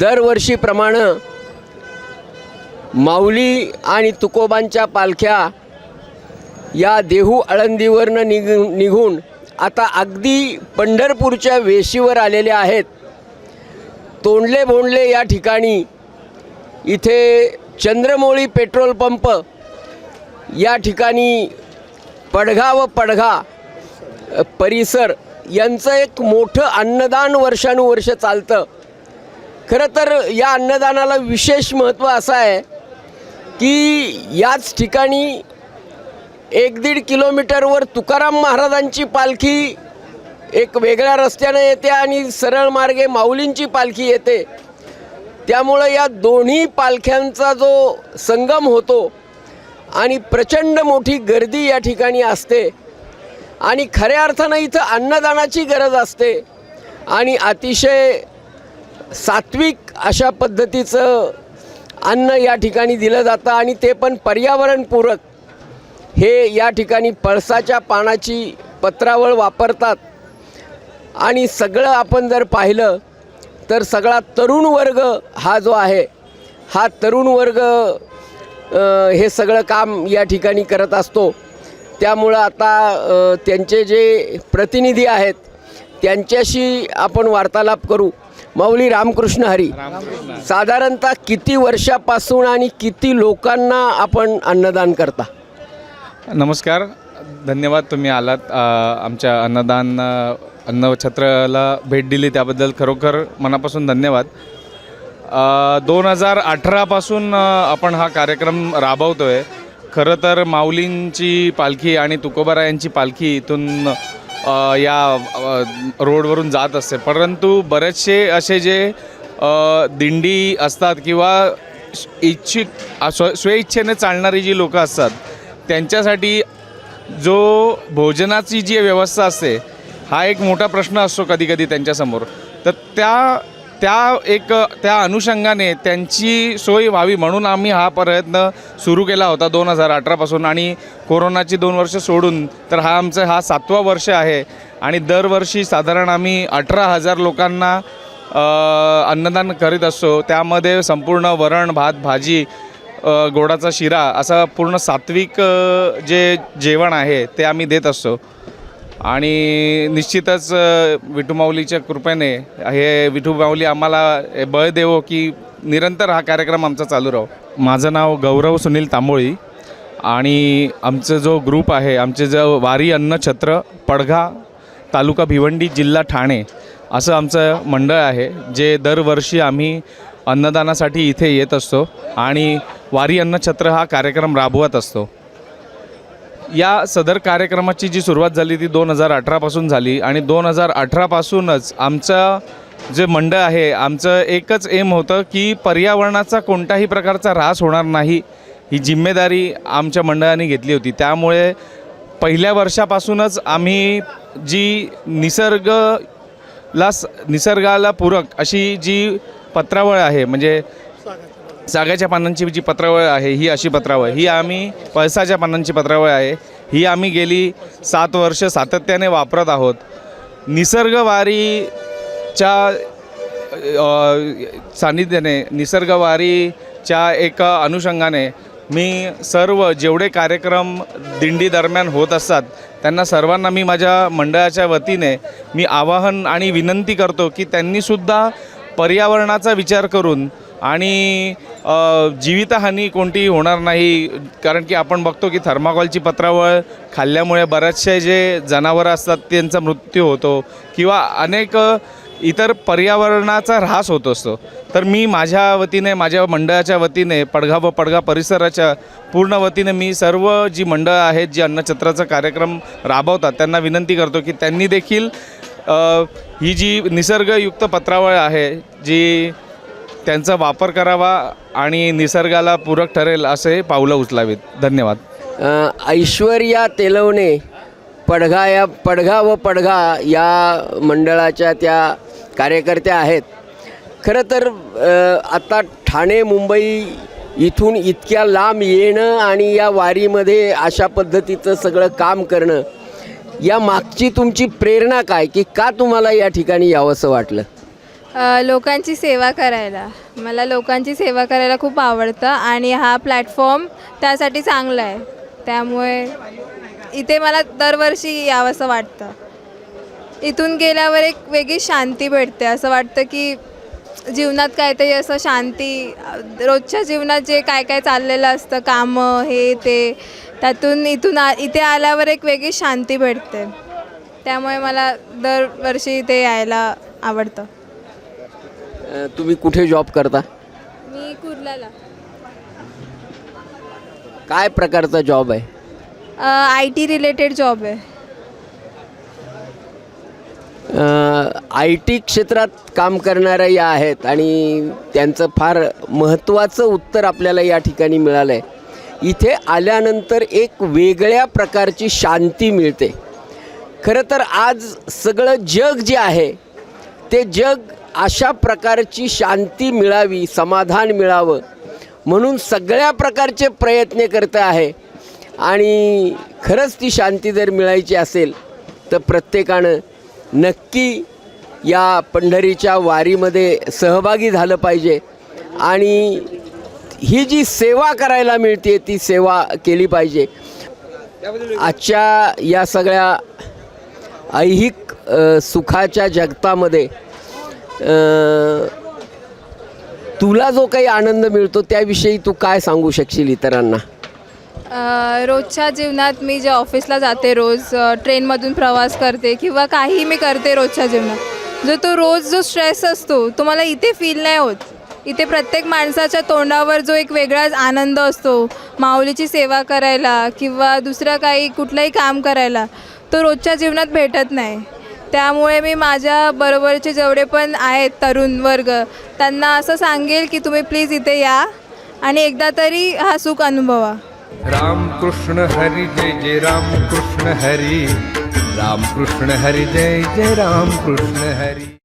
दरवर्षीप्रमाणे माऊली आणि तुकोबांच्या पालख्या या देहू आळंदीवरनं निघ निघून आता अगदी पंढरपूरच्या वेशीवर आलेले आहेत. तोंडले भोंडले या ठिकाणी इथे चंद्रमोळी पेट्रोल पंप या ठिकाणी पडघा व पडघा परिसर यांचं एक मोठं अन्नदान वर्षानुवर्ष चालतं. खरं तर या अन्नदानाला विशेष महत्त्व असं आहे की याच ठिकाणी एक दीड किलोमीटरवर तुकाराम महाराजांची पालखी एक वेगळ्या रस्त्यानं येते आणि सरळ मार्गे माऊलींची पालखी येते. त्यामुळं या दोन्ही पालख्यांचा जो संगम होतो आणि प्रचंड मोठी गर्दी या ठिकाणी असते आणि खऱ्या अर्थानं इथं अन्नदानाची गरज असते आणि अतिशय सात्विक अशा पद्धतीचं अन्न या ठिकाणी दिलं जातं आणि ते पण पर्यावरणपूरक. हे या ठिकाणी पळसाच्या पानाची पत्रावळ वापरतात. आणि सगळं आपण जर पाहिलं तर सगळा तरुण वर्ग हा जो आहे हा तरुण वर्ग हे सगळं काम या ठिकाणी करत असतो. त्यामुळं आता त्यांचे जे प्रतिनिधी आहेत त्यांच्याशी आपण वार्तालाप करू. माऊली रामकृष्ण हरी. साधारणतः किती वर्षापासून आणि किती लोकांना आपण अन्नदान करता? नमस्कार. धन्यवाद तुम्ही आलात. आमच्या अन्नदान अन्नछत्राला भेट दिली त्याबद्दल खरोखर मनापासून धन्यवाद. दोन हजार अठरापासून आपण हा कार्यक्रम राबवतो आहे खरं तर माऊलींची पालखी आणि तुकोबारायांची पालखी इथून या रोडवरून जात असते. परंतु बरेचसे असे जे दिंडी असतात किंवा इच्छिक स्व स्वेच्छेने चालणारी जी लोकं असतात त्यांच्यासाठी जो भोजनाची जी व्यवस्था असते हा एक मोठा प्रश्न असतो कधी कधी त्यांच्यासमोर. तर त्या त्या एक त्या अनुषंगाने त्यांची सोय व्हावी म्हणून आम्ही हा प्रयत्न सुरू केला होता दोन हजार अठरापासून आणि कोरोनाची दोन वर्ष सोडून तर हा आमचं हा सातवा वर्ष आहे. आणि दरवर्षी साधारण आम्ही अठरा हजार लोकांना अन्नदान करीत असतो. त्यामध्ये संपूर्ण वरण भात भाजी गोडाचा शिरा असं पूर्ण सात्विक जे जेवण आहे ते आम्ही देत असतो. आणि निश्चितच विठूमाऊलीच्या विठुमाऊलीच्या कृपेने हे विठुमाऊली आम्हाला बळ देवो की निरंतर हा कार्यक्रम आमचा चालू राहो. माझं नाव गौरव सुनील तांबोळी आणि आमचं जो ग्रुप आहे आमचे जो वारी अन्न छत्र पडघा तालुका भिवंडी जिल्हा ठाणे असं आमचं मंडळ आहे जे दरवर्षी आम्ही अन्नदानासाठी इथे येत असतो आणि वारी अन्नछत्र हा कार्यक्रम राबवत असतो. या सदर कार्यक्रमाची जी सुरुवात झाली ती दोन हजार अठरापासून झाली आणि दोन हजार अठरापासूनच आमचं जे मंडळ आहे आमचं एकच एम होतं की पर्यावरणाचा कोणताही प्रकारचा ऱ्हास होणार नाही ही जिम्मेदारी आमच्या मंडळाने घेतली होती. त्यामुळे पहिल्या वर्षापासूनच आम्ही जी निसर्गला स- निसर्गाला पूरक अशी जी पत्रावळ आहे म्हणजे सागाच्या पानांची जी पत्रावळ आहे ही अशी पत्रावळ. ही आम्ही पळसाच्या पानांची पत्रावळ आहे. ही आम्ही गेली सात वर्ष सातत्याने वापरत आहोत. निसर्गवारीच्या सान्निध्याने निसर्गवारीच्या एका अनुषंगाने मी सर्व जेवढे कार्यक्रम दिंडी दरम्यान होत असतात त्यांना सर्वांना मी माझ्या मंडळाच्या वतीने मी आवाहन आणि विनंती करतो की त्यांनीसुद्धा पर्यावरणाचा विचार करून आणि जीवितहानी कोणतीही होणार नाही कारण की आपण बघतो की थर्माकॉलची पत्रावळ खाल्ल्यामुळे बरेचसे जे जनावरं असतात त्यांचा मृत्यू होतो किंवा अनेक इतर पर्यावरणाचा ऱ्हास होत असतो. तर मी माझ्या वतीने माझ्या मंडळाच्या वतीने पडघा व पडघा परिसराच्या पूर्ण वतीने मी सर्व जी मंडळं आहेत जी अन्नछत्राचा कार्यक्रम राबवतात त्यांना विनंती करतो की त्यांनी देखील ही जी निसर्गयुक्त पत्रावळ आहे जी त्यांचा वापर करावा आणि निसर्गाला पूरक ठरेल असे पावलं उचलावीत. धन्यवाद. ऐश्वर्या तेलवणे पडघा या पडघा व पडघा या मंडळाच्या त्या कार्यकर्त्या आहेत. खरं तर आता ठाणे मुंबई इथून इतक्या लांब येणं आणि या वारीमध्ये अशा पद्धतीचं सगळं काम करणं या मागची तुमची प्रेरणा काय? की का तुम्हाला या ठिकाणी यावंसं वाटलं? अ, लोकांची सेवा करायला. मला लोकांची सेवा करायला खूप आवडतं आणि हा प्लॅटफॉर्म त्यासाठी चांगला आहे. त्यामुळे इथे मला दरवर्षी यावंसं वाटतं. इथून गेल्यावर एक वेगळी शांती भेटते. असं वाटतं की जीवनात काहीतरी असं शांती रोजच्या जीवनात जे काय काय चाललेलं असतं कामं हे ते त्यातून इथून आ इथे आल्यावर एक वेगळी शांती भेटते. त्यामुळे मला दरवर्षी इथे यायला आवडतं. अ, तुम्ही कुठे जॉब करता? मी कुर्ल्याला. काय प्रकारचा जॉब आहे? आय टी रिलेटेड जॉब आहे. आय टी क्षेत्रात काम करणाऱ्या या आहेत आणि त्यांचं फार महत्त्वाचं उत्तर आपल्याला या ठिकाणी मिळालं आहे इथे आल्यानंतर एक वेगळ्या प्रकारची शांती मिळते. खरं तर आज सगळं जग जे आहे ते जग अशा प्रकारची शांती मिळावी समाधान मिळावं म्हणून सगळ्या प्रकारचे प्रयत्न करत आहे. आणि खरंच ती शांती जर मिळायची असेल तर प्रत्येकानं नक्की या पंढरीच्या वारीमध्ये सहभागी झालं पाहिजे. आणि ही जी सेवा करायला मिळते ती सेवा केली पाहिजे. आजच्या या सगळ्या ऐहिक सुखाच्या जगतामध्ये तुला जो काही आनंद मिळतो त्याविषयी तू काय सांगू शकशील इतरांना? रोजच्या जीवनात मी जे ऑफिसला जाते रोज ट्रेनमधून प्रवास करते किंवा काही मी करते रोजच्या जीवनात. जो तो रोज जो स्ट्रेस असतो तो मला इथे फील नाही होत. इथे प्रत्येक माणसाच्या तोंडावर जो एक वेगळाच आनंद असतो माऊलीची सेवा करायला किंवा दुसरं काही कुठलंही काम करायला तो रोजच्या जीवनात भेटत नाही. त्यामुळे मी माझ्या बरोबरचे जेवढे पण आहेत तरुण वर्ग त्यांना असं सांगेल की तुम्ही प्लीज इथे या आणि एकदा तरी हा सुख अनुभवा. रामकृष्ण हरी जय जय रामकृष्ण हरी. रामकृष्ण हरी जय जय रामकृष्ण हरी.